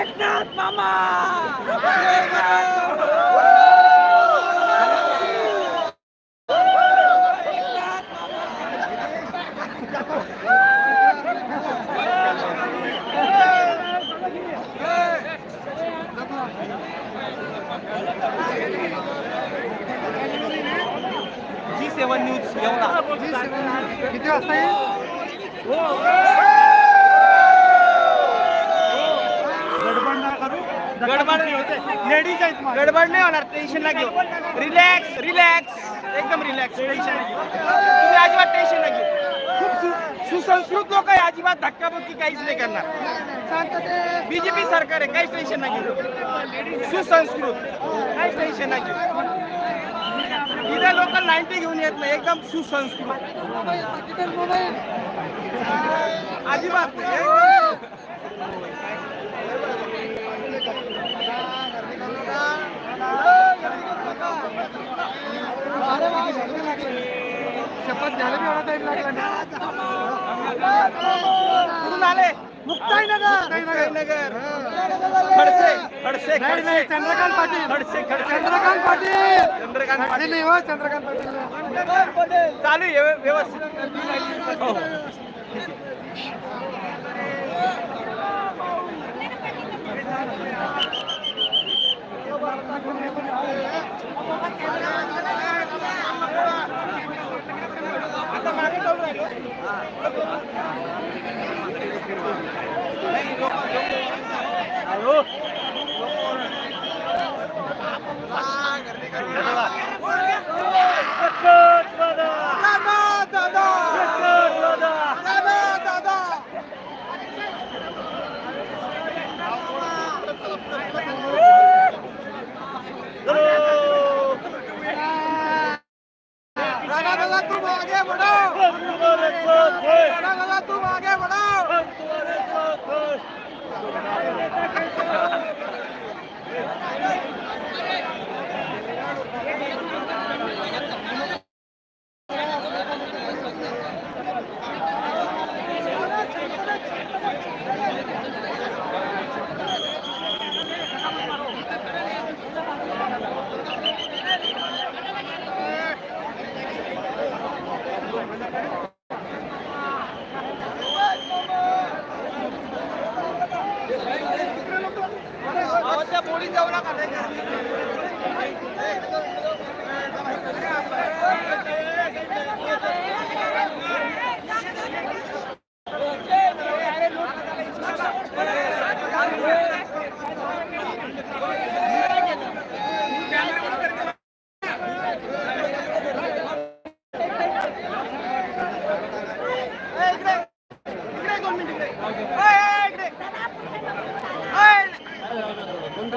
एकनाथ मामा जी सेवन न्यूज येवला किती वाजता येईल ladies आहेत गडबड नाही होणार टेन्शन नाही घेऊ. रिलॅक्स रिलॅक्स एकदम रिलॅक्स टेन्शन नाही घेऊ. तुम्ही अजिबात टेन्शन नाही घेऊ. खूप सु- सुसंस्कृत लोक आहे अजिबात धक्काबुक्की काहीच नाही करणार. बीजेपी सरकार आहे काहीच टेन्शन नाही घेऊ. सुसंस्कृत काहीच टेन्शन नाही घेऊ. इथे लोक नाईन्टी घेऊन येत नाही एकदम सुसंस्कृत. अजिबात शपथ घ्यायला बी एवढा टाइम लागला नाही. कुठून आले? मुक्ताईनगर. मुक्ताईनगर. खडसे खडसे नाही नाही खडसे. चंद्रकांत पाटील. खडसे खडसे. चंद्रकांत पाटील. चंद्रकांत खडसे पाटील. नाही हो चंद्रकांत पाटील. चालू आहे व्यव- व्यवस्थित. हो. 아유 राहिलो. आयो. राणा दादा तुम आगे बढ़ो राणा दादा तुम आगे बढ़ो त्या बोळीत जाऊ नका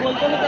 বলতো না